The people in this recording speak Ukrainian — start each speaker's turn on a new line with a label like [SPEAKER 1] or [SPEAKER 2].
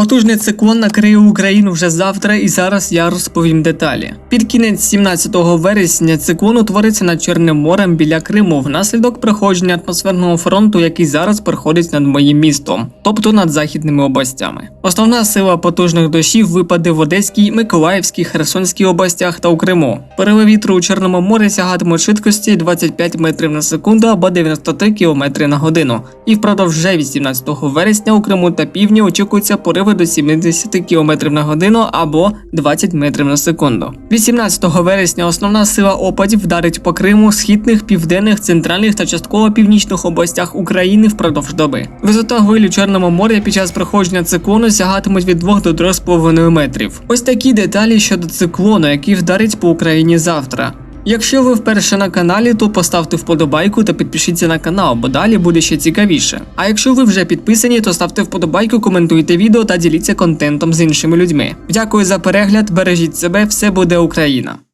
[SPEAKER 1] Потужний циклон накриє Україну вже завтра, і зараз я розповім деталі. Під кінець 17 вересня циклон утвориться над Чорним морем біля Криму внаслідок проходження атмосферного фронту, який зараз проходить над моїм містом, тобто над західними областями. Основна сила потужних дощів випаде в Одеській, Миколаївській, Херсонській областях та у Криму. Переливи вітру у Чорному морі сягатимуть швидкості 25 метрів на секунду або 93 км на годину. І впродовж вже 18 вересня у Криму та півдні очікуються пориви до 70 км на годину або 20 метрів на секунду. 18 вересня основна сила опадів вдарить по Криму, східних, південних, центральних та частково північних областях України впродовж доби. Висота хвилі у Чорному морі під час проходження циклону сягатимуть від 2 до 3,5 метрів. Ось такі деталі щодо циклону, який вдарить по Україні завтра. Якщо ви вперше на каналі, то поставте вподобайку та підпишіться на канал, бо далі буде ще цікавіше. А якщо ви вже підписані, то ставте вподобайку, коментуйте відео та діліться контентом з іншими людьми. Дякую за перегляд, бережіть себе, все буде Україна!